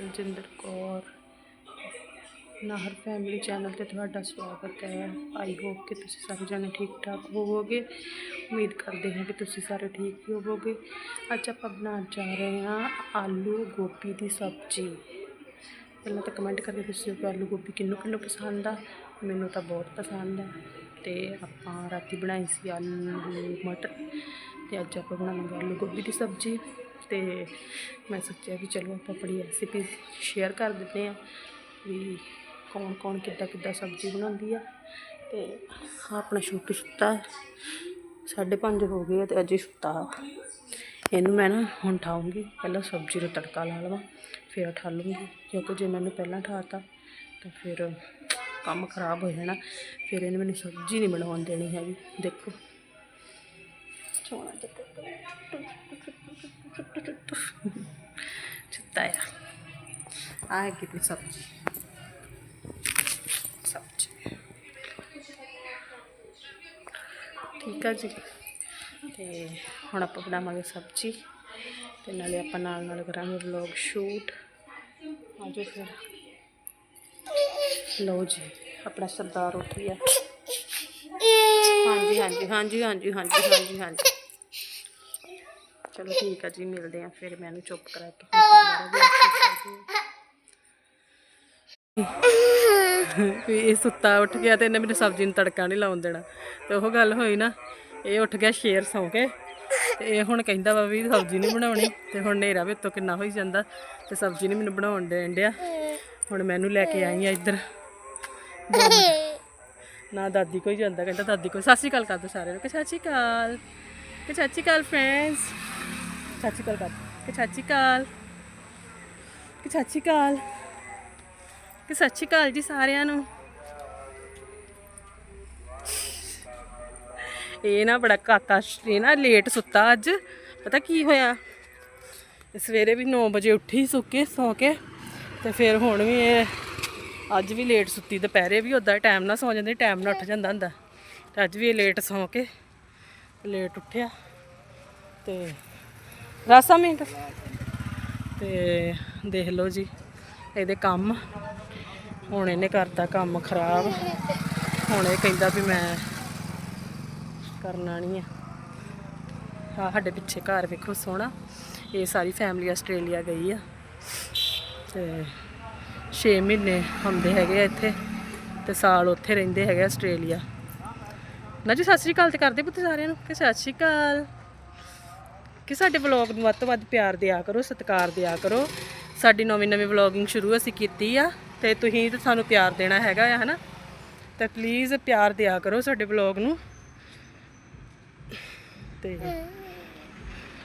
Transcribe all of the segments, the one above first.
Baljinder Kaur. Nahar family channel ਤੇ ਤੁਹਾਡਾ ਸਵਾਗਤ ਹੈ। ਆਈ ਹੋਪ ਕਿ ਤੁਸੀਂ ਸਾਰੇ ਜਣੇ ਠੀਕ ਠਾਕ ਹੋਵੋਗੇ। ਉਮੀਦ ਕਰਦੇ ਹਾਂ ਕਿ ਤੁਸੀਂ ਸਾਰੇ ਠੀਕ ਹੀ ਹੋਵੋਗੇ। ਅੱਜ ਆਪਾਂ ਬਣਾਉਣ ਜਾ ਰਹੇ ਹਾਂ ਆਲੂ ਗੋਭੀ ਦੀ ਸਬਜ਼ੀ। ਪਹਿਲਾਂ ਤਾਂ ਕਮੈਂਟ ਕਰਕੇ ਦੱਸਿਓ ਕਿ ਆਲੂ ਗੋਭੀ ਕਿੰਨੂੰ ਕਿਹਨੂੰ ਪਸੰਦ ਆ। ਮੈਨੂੰ ਤਾਂ ਬਹੁਤ ਪਸੰਦ ਹੈ ਤੇ ਆਪਾਂ ਰਾਤੀ ਬਣਾਈ ਸੀ ਆਲੂ ਮਟਰ। ਤੇ ਅੱਜ ਆਪਾਂ ਬਣਾਵਾਂਗੇ ਆਲੂ ਗੋਭੀ ਦੀ ਸਬਜ਼ੀ। ਤੇ ਮੈਂ ਸੋਚਿਆ ਵੀ ਚਲੋ ਆਪਾਂ ਆਪਣੀ ਰੈਸਿਪੀ ਸ਼ੇਅਰ ਕਰ ਦਿੰਦੇ ਆ ਵੀ ਕੌਣ ਕੌਣ ਕਿੱਦਾਂ ਕਿੱਦਾਂ ਸਬਜ਼ੀ ਬਣਾਉਂਦੀ ਆ। ਤੇ ਆਹ ਆਪਣਾ ਛੋਟੂ ਸੁੱਤਾ ਸਾਢੇ ਪੰਜ ਹੋ ਗਏ ਆ ਤੇ ਅਜੇ ਸੁੱਤਾ ਇਹਨੂੰ ਮੈਂ ਨਾ ਹੁਣ ਠਾਉਂਗੀ, ਪਹਿਲਾਂ ਸਬਜ਼ੀ ਦਾ ਤੜਕਾ ਲਾ ਲਵਾਂ, ਫਿਰ ਠਾ ਲੂੰਗੀ ਕਿਉਂਕਿ ਜੇ ਮੈਨੂੰ ਪਹਿਲਾਂ ਠਾਤਾ ਤਾਂ ਫਿਰ ਕੰਮ ਖਰਾਬ ਹੋ ਜਾਣਾ। ਫਿਰ ਇਹਨੇ ਮੈਨੂੰ ਸਬਜ਼ੀ ਨਹੀਂ ਬਣਾਉਣ ਦੇਣੀ ਹੈਗੀ। ਦੇਖੋ। ਸੋਹਣਾ ਚਿੱਤਾ ਆ ਆ ਕਿਤੇ ਸਬਜ਼ੀ ਸਬਜ਼ੀ ਠੀਕ ਆ ਜੀ ਤੇ ਹੁਣ ਆਪਾਂ ਬਣਾਵਾਂਗੇ ਸਬਜ਼ੀ ਤੇ ਨਾਲੇ ਆਪਾਂ ਨਾਲ ਨਾਲ ਕਰਾਂਗੇ ਵਲੌਗ ਸ਼ੂਟ ਆਜੋ ਫਿਰ ਲਓ ਜੀ ਆਪਣਾ ਸਰਦਾਰ ਉੱਠ ਗਿਆ ਹਾਂਜੀ ਹਾਂਜੀ ਹਾਂਜੀ ਹਾਂਜੀ ਹਾਂਜੀ ਹਾਂਜੀ ਹਾਂਜੀ ਚਲੋ ਠੀਕ ਆ ਜੀ, ਮਿਲਦੇ ਆ ਫਿਰ ਮੈਂ ਇਹਨੂੰ ਚੁੱਪ ਕਰਾ ਕੇ। ਵੀ ਇਹ ਸੁੱਤਾ ਉੱਠ ਗਿਆ ਤੇ ਇਹਨੇ ਮੈਨੂੰ ਸਬਜ਼ੀ ਨੂੰ ਤੜਕਾ ਨਹੀਂ ਲਾਉਣ ਦੇਣਾ। ਤੇ ਉਹ ਗੱਲ ਹੋਈ ਨਾ, ਇਹ ਉੱਠ ਗਿਆ ਸ਼ੇਰ ਸੌਂ ਕੇ। ਤੇ ਇਹ ਹੁਣ ਕਹਿੰਦਾ ਵਾ ਵੀ ਸਬਜ਼ੀ ਨਹੀਂ ਬਣਾਉਣੀ, ਤੇ ਹੁਣ ਹਨੇਰਾ ਵੀ ਉੱਤੋਂ ਕਿੰਨਾ ਹੋਈ ਜਾਂਦਾ, ਤੇ ਸਬਜ਼ੀ ਨਹੀਂ ਮੈਨੂੰ ਬਣਾਉਣ ਦੇਣ ਡਿਆ। ਹੁਣ ਮੈਨੂੰ ਲੈ ਕੇ ਆਈ ਆ ਇੱਧਰ। ਨਾ ਦਾਦੀ ਕੋਈ ਜਾਂਦਾ, ਕਹਿੰਦਾ ਦਾਦੀ ਕੋਈ ਸਤਿ ਸ਼੍ਰੀ ਅਕਾਲ ਕਰ ਦੋ ਸਾਰਿਆਂ ਨੂੰ। ਕਿ ਸਤਿ ਸ਼੍ਰੀ ਅਕਾਲ। ਕਿ ਸਤਿ ਸ਼੍ਰੀ ਅਕਾਲ ਫਰੈਂਡਸ ਸਤਿ ਸ਼੍ਰੀ ਅਕਾਲ ਕਰ ਕਿ ਸਤਿ ਸ਼੍ਰੀ ਅਕਾਲ। ਕਿ ਸਤਿ ਸ਼੍ਰੀ ਅਕਾਲ। ਕਿ ਸਤਿ ਸ਼੍ਰੀ ਅਕਾਲ ਜੀ ਸਾਰਿਆਂ ਨੂੰ। ਇਹ ਨਾ ਬੜਾ ਕਾਕਾ ਇਹ ਨਾ ਲੇਟ ਸੁੱਤਾ ਅੱਜ। ਪਤਾ ਕੀ ਹੋਇਆ? ਸਵੇਰੇ ਵੀ 9 ਵਜੇ ਉੱਠੀ ਸੁੱਕੇ ਸੌ ਕੇ। ਤੇ ਫਿਰ ਹੁਣ ਵੀ ਇਹ, ਅੱਜ ਵੀ ਲੇਟ ਸੁੱਤੀ। ਦੁਪਹਿਰੇ ਵੀ ਉਦਾਂ ਟਾਈਮ ਨਾਲ ਸੌ ਜਾਂਦੀ, ਟਾਈਮ ਨਾਲ ਉੱਠ ਜਾਂਦਾ ਹੁੰਦਾ। ਤੇ ਅੱਜ ਵੀ ਇਹ ਲੇਟ ਸੌ ਕੇ, ਲੇਟ ਉੱਠਿਆ। ਤੇ ਰਾਸਾ ਮਿੰਟ। ਤੇ ਦੇਖ ਲਓ ਜੀ, ਇਹਦੇ ਕੰਮ। ਹੁਣ ਇਹਨੇ ਕਰਤਾ ਕੰਮ ਖਰਾਬ। ਹੁਣ ਇਹ ਕਹਿੰਦਾ ਵੀ ਮੈਂ ਕਰਨਾ ਨਹੀਂ ਆ। ਆ ਸਾਡੇ ਪਿੱਛੇ ਘਰ ਵੇਖੋ ਸੋਹਣਾ। ਇਹ ਸਾਰੀ ਫੈਮਿਲੀ ਆਸਟ੍ਰੇਲੀਆ ਗਈ ਆ। ਤੇ 6 ਮਹੀਨੇ ਹੁੰਦੇ ਹੈਗੇ ਆ ਇੱਥੇ ਤੇ ਸਾਲ ਉੱਥੇ ਰਹਿੰਦੇ ਹੈਗੇ ਆਸਟ੍ਰੇਲੀਆ। ਨਾ ਜੀ, ਸਤਿ ਸ਼੍ਰੀ ਅਕਾਲ ਤੇ ਕਰਦੇ ਪੁੱਤ ਸਾਰਿਆਂ ਨੂੰ। ਕਿ ਸਤਿ ਸ਼੍ਰੀ ਅਕਾਲ। ਕਿ ਸਾਡੇ ਵਲੌਗ ਨੂੰ ਵੱਧ ਤੋਂ ਵੱਧ ਪਿਆਰ ਦਿਆ ਕਰੋ, ਸਤਿਕਾਰ ਦਿਆ ਕਰੋ। ਸਾਡੀ ਨਵੀਂ ਨਵੀਂ ਵਲੌਗਿੰਗ ਸ਼ੁਰੂ ਅਸੀਂ ਕੀਤੀ ਆ ਤੇ ਤੁਸੀਂ ਤੇ ਸਾਨੂੰ ਪਿਆਰ ਦੇਣਾ ਹੈਗਾ ਆ, ਹਨਾ? ਤੇ ਪਲੀਜ਼ ਪਿਆਰ ਦਿਆ ਕਰੋ ਸਾਡੇ ਵਲੌਗ ਨੂੰ। ਤੇ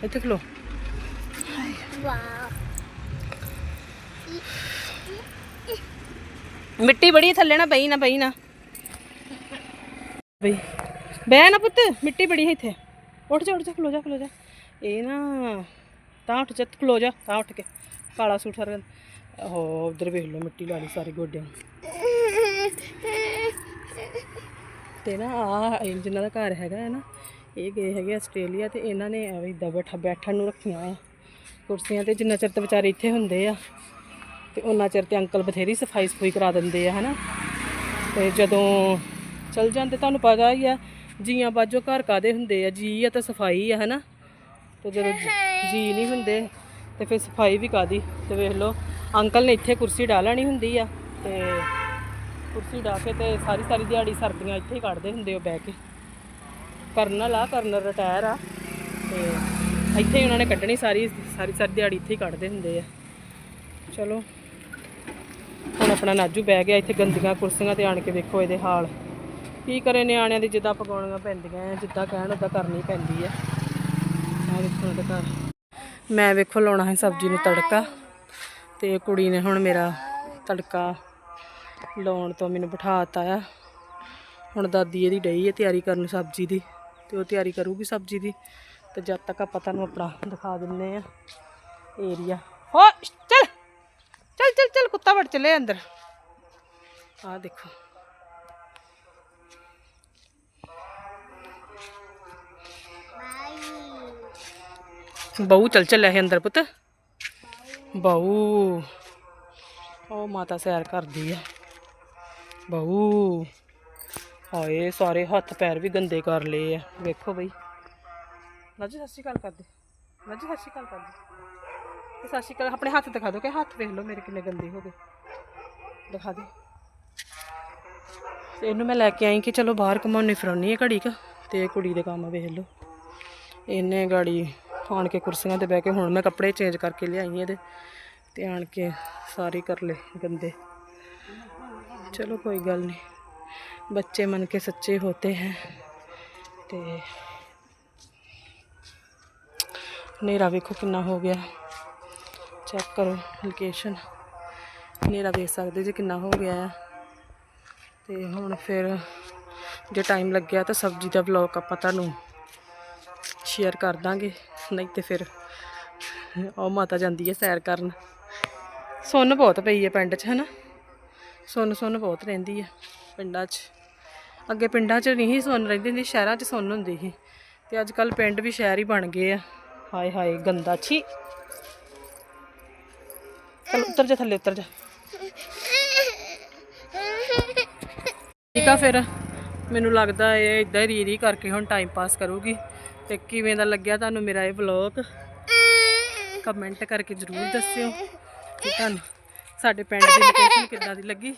ਇੱਥੇ ਖਲੋ। ਮਿੱਟੀ ਬੜੀ ਥੱਲੇ ਨਾ ਪਈ ਨਾ ਪਈ ਨਾ। ਬਈ। ਬਹਿ ਨਾ ਪੁੱਤ, ਮਿੱਟੀ ਬੜੀ ਹੈ ਇੱਥੇ। ਉੱਠ ਜਾ ਉੱਠ ਜਾ, ਖਲੋ ਜਾ ਖਲੋ ਜਾ। ਇਹ ਨਾ ਤਾਂ ਉੱਠ ਜਾ ਖਲੋ ਜਾ, ਤਾਂ ਉੱਠ ਕੇ ਕਾਲਾ ਸੂਟ ਸਾਰਾ ਉਹ ਉਧਰ ਵੇਖ ਲਓ ਮਿੱਟੀ ਲਾ ਲਈ ਸਾਰੇ ਗੋਡਿਆਂ ਨੂੰ। ਤੇ ਨਾ ਆ ਜਿਨ੍ਹਾਂ ਦਾ ਘਰ ਹੈਗਾ ਹੈ ਨਾ, ਇਹ ਗਏ ਹੈਗੇ ਆਸਟ੍ਰੇਲੀਆ ਤੇ ਇਹਨਾਂ ਨੇ ਐਵੇਂ ਇਦਾਂ ਬੈਠਾ ਬੈਠਣ ਨੂੰ ਰੱਖੀਆਂ ਆ। ਕੁਰਸੀਆਂ ਤੇ ਜਿੰਨਾ ਚਿਰ ਤੇ ਵਿਚਾਰੇ ਇੱਥੇ ਹੁੰਦੇ ਆ, ਤੇ ਉਹਨਾਂ ਚਿਰ ਤੇ ਅੰਕਲ ਬਥੇਰੀ ਸਫ਼ਾਈ ਸਫੂਈ ਕਰਾ ਦਿੰਦੇ ਆ, ਹਨਾ। ਤੇ ਜਦੋਂ ਚਲ ਜਾਂਦੇ, ਤੁਹਾਨੂੰ ਪਤਾ ਹੀ ਆ, ਜੀਆਂ ਬਾਜੋ ਘਰ ਕਾਦੇ ਹੁੰਦੇ ਆ? ਜੀ ਆ ਤਾਂ ਸਫ਼ਾਈ ਆ, ਹਨਾ। ਤੇ ਜਦੋਂ ਜੀ- ਨਹੀਂ ਹੁੰਦੇ, ਤੇ ਫਿਰ ਸਫ਼ਾਈ ਵੀ ਕਾਦੀ ਤੇ ਵੇਖ ਲਓ, ਅੰਕਲ ਨੇ ਇੱਥੇ ਕੁਰਸੀ ਢਾ ਲੈਣੀ ਹੁੰਦੀ ਆ, ਤੇ ਕੁਰਸੀ ਢਾ ਕੇ ਤੇ ਸਾਰੀ ਸਾਰੀ ਦਿਹਾੜੀ ਸਰਦੀਆਂ ਇੱਥੇ ਹੀ ਕੱਢਦੇ ਹੁੰਦੇ ਉਹ ਬਹਿ ਕੇ। ਕਰਨਲ ਆ, ਕਰਨਲ ਰਿਟਾਇਰ ਆ, ਤੇ ਇੱਥੇ ਹੀ ਉਹਨਾਂ ਨੇ ਕੱਢਣੀ ਸਾਰੀ ਸਾਰੀ ਸਾਰੀ ਦਿਹਾੜੀ ਇੱਥੇ ਹੀ ਕੱਢਦੇ ਹੁੰਦੇ ਆ। ਚਲੋ, ਹੁਣ ਆਪਣਾ ਨਾਜੂ ਬਹਿ ਗਿਆ, ਇੱਥੇ ਗੰਦੀਆਂ ਕੁਰਸੀਆਂ ਤੇ ਆਣ ਕੇ ਵੇਖੋ ਇਹਦੇ ਹਾਲ। ਕੀ ਕਰੇ ਨਿਆਣਿਆਂ ਦੀ ਜਿੱਦਾਂ ਪਕਾਉਣੀਆਂ ਪੈਂਦੀਆਂ ਆ, ਜਿੱਦਾਂ ਕਹਿਣ ਉਦਾਂ ਕਰਨੀ ਪੈਂਦੀ ਆ। ਆ ਮੈਂ ਵੇਖੋ ਲਾਉਣਾ ਹੈ ਸਬਜ਼ੀ ਨੂੰ ਤੜਕਾ। ਤੇ ਕੁੜੀ ਨੇ ਹੁਣ ਮੇਰਾ ਤੜਕਾ ਲਾਉਣ ਤੋਂ ਮੈਨੂੰ ਬਿਠਾਤਾ ਆ। ਹੁਣ ਦਾਦੀ ਇਹਦੀ ਡਈ ਹੈ ਤਿਆਰੀ ਕਰਨ ਸਬਜ਼ੀ ਦੀ। ਤੇ ਉਹ ਤਿਆਰੀ ਕਰੂਗੀ ਸਬਜ਼ੀ ਦੀ। ਤੇ ਜਦ ਤੱਕ ਆਪਾਂ ਤੁਹਾਨੂੰ ਆਪਣਾ ਦਿਖਾ ਦਿੰਨੇ ਆ ਏਰੀਆ ਹੋ, ਚੱਲ, ਚਲ, ਚੱਲ ਚੱਲ, ਕੁੱਤਾ ਵੜ ਚਲੇ ਅੰਦਰ। ਆ ਦੇਖੋ। ਬਹੂ ਚੱਲ ਚੱਲਿਆ ਹੈ ਅੰਦਰ ਪੁੱਤ ਬਹੂ ਉਹ ਮਾਤਾ ਸੈਰ ਕਰਦੀ ਆ ਬਹੂ ਹਾਏ ਸਾਰੇ ਹੱਥ ਪੈਰ ਵੀ ਗੰਦੇ ਕਰ ਲਏ ਆ ਵੇਖੋ ਬਈ ਰਾਜੂ ਸਤਿ ਸ਼੍ਰੀ ਅਕਾਲ ਕਰਦੇ ਰਾਜੂ ਸਤਿ ਸ਼੍ਰੀ ਅਕਾਲ ਕਰਦੇ ਸਤਿ ਸ਼੍ਰੀ ਅਕਾਲ ਆਪਣੇ ਹੱਥ ਦਿਖਾ ਦਿਓ ਕਿ ਹੱਥ ਵੇਖ ਲਓ ਮੇਰੇ ਕਿੰਨੇ ਗੰਦੇ ਹੋ ਗਏ ਦਿਖਾ ਦੇ ਤੇ ਇਹਨੂੰ ਮੈਂ ਲੈ ਕੇ ਆਈ ਕਿ ਚਲੋ ਬਾਹਰ ਘਮਾਉਣੀ ਫਰਾਉਣੀ ਹੈ ਘੜੀ ਕ ਤੇ ਕੁੜੀ ਦੇ ਕੰਮ ਵੇਖ ਲਓ ਇਹਨੇ ਗਾੜੀ ਆਣ ਕੇ ਕੁਰਸੀਆਂ ਤੇ ਬਹਿ ਕੇ ਹੁਣ ਮੈਂ ਕੱਪੜੇ ਚੇਂਜ ਕਰਕੇ ਲਿਆਈ ਇਹਦੇ ਤੇ ਆਣ ਕੇ ਸਾਰੇ ਕਰ ਲਏ ਗੰਦੇ। ਚਲੋ ਕੋਈ ਗੱਲ ਨਹੀਂ ਬੱਚੇ ਮਨ ਕੇ ਸੱਚੇ ਹੋਤੇ ਹੈ ਤੇ ਹਨੇਰਾ ਵੇਖੋ ਕਿੰਨਾ ਹੋ ਗਿਆ। ਚੈੱਕ ਕਰੋ ਲੋਕੇਸ਼ਨ। ਹਨੇਰਾ ਵੇਖ ਸਕਦੇ ਜੀ ਕਿੰਨਾ ਹੋ ਗਿਆ ਹੈ ਤੇ ਹੁਣ ਫਿਰ ਜੇ ਟਾਈਮ ਲੱਗਿਆ ਤਾਂ ਸਬਜ਼ੀ ਦਾ ਵਲੌਗ ਆਪਾਂ ਤੁਹਾਨੂੰ ਸ਼ੇਅਰ ਕਰ ਦਾਂਗੇ। ਨਹੀਂ ਤੇ ਫਿਰ ਉਹ ਮਾਤਾ ਜਾਂਦੀ ਹੈ ਸੈਰ ਕਰਨ। ਸੁੰਨ ਬਹੁਤ ਪਈ ਹੈ ਪਿੰਡ 'ਚ, ਹੈਨਾ? ਸੁੰਨ ਸੁੰਨ ਬਹੁਤ ਰਹਿੰਦੀ ਹੈ ਪਿੰਡਾਂ 'ਚ। ਅੱਗੇ ਪਿੰਡਾਂ 'ਚ ਨਹੀਂ ਸੀ ਸੁੰਨ ਰਹਿੰਦੀ ਹੁੰਦੀ ਸ਼ਹਿਰਾਂ 'ਚ ਸੁੰਨ ਹੁੰਦੀ ਸੀ। ਤੇ ਅੱਜ ਕੱਲ ਪਿੰਡ ਵੀ ਸ਼ਹਿਰ ਹੀ ਬਣ ਗਏ ਆ। ਹਾਏ ਹਾਏ, ਗੰਦਾ ਛੀ। ਚਲ ਉੱਤਰ ਜਾ ਥੱਲੇ, ਉੱਤਰ ਜਾ। ਠੀਕ ਆ ਫਿਰ। ਮੈਨੂੰ ਲੱਗਦਾ ਇਹ ਇਦਾਂ ਹੀ ਰੀ ਰੀ ਕਰਕੇ ਹੁਣ ਟਾਈਮ ਪਾਸ ਕਰੂਗੀ। ਤੇ ਕਿਵੇਂ ਦਾ ਲੱਗਿਆ ਤੁਹਾਨੂੰ ਮੇਰਾ ਇਹ ਵਲੌਗ ਕਮੈਂਟ ਕਰਕੇ ਜ਼ਰੂਰ ਦੱਸਿਓ ਕਿ ਤੁਹਾਨੂੰ ਸਾਡੇ ਪਿੰਡ ਦੀ ਲੋਕੇਸ਼ਨ ਕਿੱਦਾਂ ਦੀ ਲੱਗੀ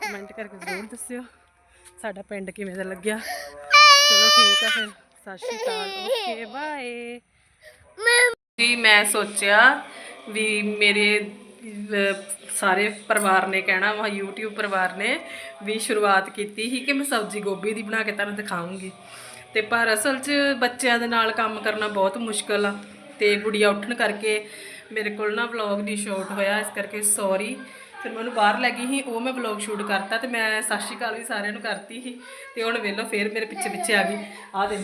ਕਮੈਂਟ ਕਰਕੇ ਜ਼ਰੂਰ ਦੱਸਿਓ ਸਾਡਾ ਪਿੰਡ ਕਿਵੇਂ ਦਾ ਲੱਗਿਆ। ਚਲੋ ਠੀਕ ਆ ਫਿਰ, ਸਤਿ ਸ਼੍ਰੀ ਅਕਾਲ ਓਕੇ ਬਾਏ ਜੀ, ਮੈਂ ਸੋਚਿਆ ਵੀ ਮੇਰੇ ਸਾਰੇ ਪਰਿਵਾਰ ਨੇ ਕਹਿਣਾ ਵਾ, YouTube ਪਰਿਵਾਰ ਨੇ ਵੀ ਸ਼ੁਰੂਆਤ ਕੀਤੀ ਸੀ ਕਿ ਮੈਂ ਸਬਜ਼ੀ ਗੋਭੀ ਦੀ ਬਣਾ ਕੇ ਤੁਹਾਨੂੰ ਦਿਖਾਉਂਗੀ। ਤੇ ਪਰ ਅਸਲ 'ਚ ਬੱਚਿਆਂ ਦੇ ਨਾਲ ਕੰਮ ਕਰਨਾ ਬਹੁਤ ਮੁਸ਼ਕਲ ਆ। ਤੇ ਗੁੜੀਆ ਉੱਠਣ ਕਰਕੇ ਮੇਰੇ ਕੋਲ ਨਾ ਵਲੌਗ ਨਹੀਂ ਸ਼ੂਟ ਹੋਇਆ, ਇਸ ਕਰਕੇ ਸੌਰੀ ਫਿਰ ਮੈਂ ਉਹਨੂੰ ਬਾਹਰ ਲੈ ਗਈ ਸੀ, ਉਹ ਮੈਂ ਵਲੌਗ ਸ਼ੂਟ ਕਰਤਾ ਤੇ ਮੈਂ ਸਤਿ ਸ਼੍ਰੀ ਅਕਾਲ ਵੀ ਸਾਰਿਆਂ ਨੂੰ ਕਰਤੀ ਸੀ ਤੇ ਹੁਣ ਵੇਲੋ ਫੇਰ ਮੇਰੇ ਪਿੱਛੇ ਪਿੱਛੇ ਆ ਗਈ। ਆ ਦੇ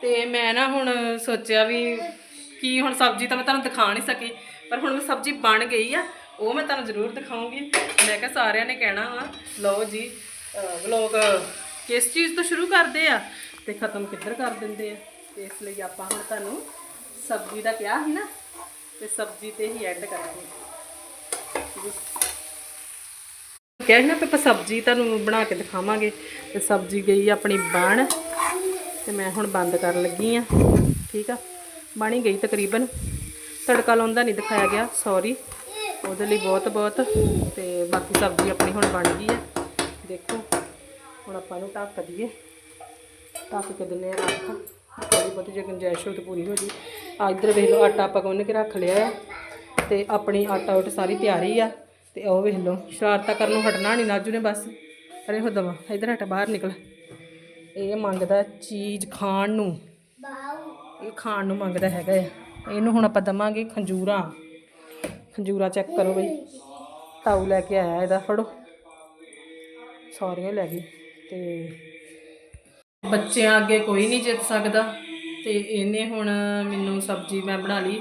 ਤੇ ਮੈਂ ਨਾ ਹੁਣ ਸੋਚਿਆ ਵੀ ਕੀ ਹੁਣ ਸਬਜ਼ੀ ਤਾਂ ਮੈਂ ਤੁਹਾਨੂੰ ਦਿਖਾ ਨਹੀਂ ਸਕੀ, ਪਰ ਹੁਣ ਸਬਜ਼ੀ ਬਣ ਗਈ ਆ, ਉਹ ਮੈਂ ਤੁਹਾਨੂੰ ਜ਼ਰੂਰ ਦਿਖਾਉਂਗੀ। ਮੈਂ ਕਿਹਾ ਸਾਰਿਆਂ ਨੇ ਕਹਿਣਾ ਵਾ, ਲਓ ਜੀ ਵਲੋਗ ਕਿਸ ਚੀਜ਼ ਤੋਂ ਸ਼ੁਰੂ ਕਰਦੇ ਆ ਤੇ ਖਤਮ ਕਿੱਧਰ ਕਰ ਦਿੰਦੇ ਆ? ਤੇ ਇਸ ਲਈ ਆਪਾਂ ਹੁਣ ਤੁਹਾਨੂੰ ਸਬਜ਼ੀ ਦਾ ਕਿਹਾ ਸੀ ਨਾ, ਤੇ ਸਬਜ਼ੀ ਤੇ ਹੀ ਐਡ ਕਰਾਂਗੇ। ਕਿਹਾ ਨਾ ਕਿ ਆਪਾਂ ਸਬਜ਼ੀ ਤੁਹਾਨੂੰ ਬਣਾ ਕੇ ਦਿਖਾਵਾਂਗੇ, ਤੇ ਸਬਜ਼ੀ ਗਈ ਆਪਣੀ ਬਣ, ਤੇ ਮੈਂ ਹੁਣ ਬੰਦ ਕਰਨ ਲੱਗੀ ਆ। ਠੀਕ ਆ? ਬਣੀ ਗਈ ਤਕਰੀਬਨ। ਤੜਕਾ ਲਾਉਂਦਾ ਨਹੀਂ ਦਿਖਾਇਆ ਗਿਆ ਸੌਰੀ ਉਹਦੇ ਲਈ ਬਹੁਤ ਬਹੁਤ ਤੇ ਬਾਕੀ ਸਬਜ਼ੀ ਆਪਣੀ ਹੁਣ ਬਣ ਗਈ ਆ। ਦੇਖੋ, ਹੁਣ ਆਪਾਂ ਨੂੰ ਢੱਕ ਦਈਏ। ਢੱਕ ਕੇ ਦਿੰਨੇ ਆ ਰੱਖ। ਥੋੜੀ ਬਹੁਤੀ ਜੇ ਗੁੰਜਾਇਸ਼ ਹੋ ਤਾਂ ਪੂਰੀ ਹੋ ਜੀ ਆ ਇੱਧਰ ਵੇਖ ਲਓ, ਆਟਾ ਆਪਾਂ ਗੁੰਨ ਕੇ ਰੱਖ ਲਿਆ ਆ ਤੇ ਆਪਣੀ ਆਟਾ ਉਟ ਸਾਰੀ ਤਿਆਰੀ ਆ। ਤੇ ਉਹ ਵੇਖ ਲਓ, ਸ਼ਰਾਰਤਾਂ ਕਰਨ ਨੂੰ ਹਟਣਾ ਨਹੀਂ ਨਾਜੂ ਨੇ ਬਸ। ਅਰੇ ਹੋ ਦਵਾ, ਇੱਧਰ ਹਟ ਬਾਹਰ ਨਿਕਲ। ਇਹ ਮੰਗਦਾ ਚੀਜ਼ ਖਾਣ ਨੂੰ। ਇਹ ਖਾਣ ਨੂੰ ਮੰਗਦਾ ਹੈਗਾ ਆ ਇਹਨੂੰ ਹੁਣ ਆਪਾਂ ਦਵਾਂਗੇ ਖੰਜੂਰਾ। ਖੰਜੂਰਾ ਚੈੱਕ ਕਰੋ ਬਈ। ਤਾਊ ਲੈ ਕੇ ਆਇਆ ਇਹਦਾ, ਫੜੋ। ਸਾਰੀਆਂ ਲੈ ਗਈ ਤੇ ਬੱਚਿਆਂ ਅੱਗੇ ਕੋਈ ਨਹੀਂ ਜਿੱਤ ਸਕਦਾ ਤੇ ਇਹਨੇ ਹੁਣ ਮੈਨੂੰ ਸਬਜ਼ੀ ਮੈਂ ਬਣਾ ਲਈ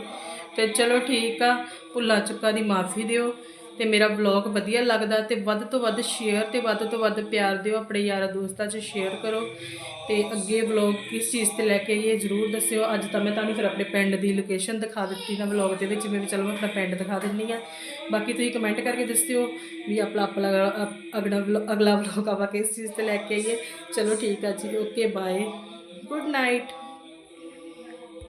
ਤੇ ਚਲੋ ਠੀਕ ਆ, ਭੁੱਲਾ ਚੁੱਕਾ ਦੀ ਮਾਫੀ ਦਿਓ। ਤੇ ਮੇਰਾ ਵਲੌਗ ਵਧੀਆ ਲੱਗਦਾ ਤੇ ਵੱਧ ਤੋਂ ਵੱਧ ਸ਼ੇਅਰ ਤੇ ਵੱਧ ਤੋਂ ਵੱਧ ਪਿਆਰ ਦਿਓ, ਆਪਣੇ ਯਾਰਾਂ ਦੋਸਤਾਂ 'ਚ ਸ਼ੇਅਰ ਕਰੋ ਤੇ ਅੱਗੇ ਵਲੌਗ ਕਿਸ ਚੀਜ਼ ਤੇ ਲੈ ਕੇ ਆਈਏ ਜਰੂਰ ਦੱਸਿਓ। ਅੱਜ ਤਾਂ ਮੈਂ ਤੁਹਾਨੂੰ ਫਿਰ ਆਪਣੇ ਪਿੰਡ ਦੀ ਲੋਕੇਸ਼ਨ ਦਿਖਾ ਦਿੱਤੀ ਨਾ ਵਲੌਗ ਦੇ ਵਿੱਚ, ਮੈਂ ਵੀ ਚਲੋ ਮੈਂ ਆਪਣਾ ਪਿੰਡ ਦਿਖਾ ਦਿੰਨੀ ਆ ਬਾਕੀ ਤੁਸੀਂ ਕਮੈਂਟ ਕਰਕੇ ਦੱਸਿਓ ਵੀ ਆਪਣਾ ਆਪਣਾ, ਅਗਲਾ ਵਲੌ- ਅਗਲਾ ਵਲੌਗ ਆਪਾਂ ਕਿਸ ਚੀਜ਼ ਤੇ ਲੈ ਕੇ ਆਈਏ। ਚਲੋ ਠੀਕ ਆ ਜੀ ਓਕੇ ਬਾਏ ਗੁੱਡ ਨਾਈਟ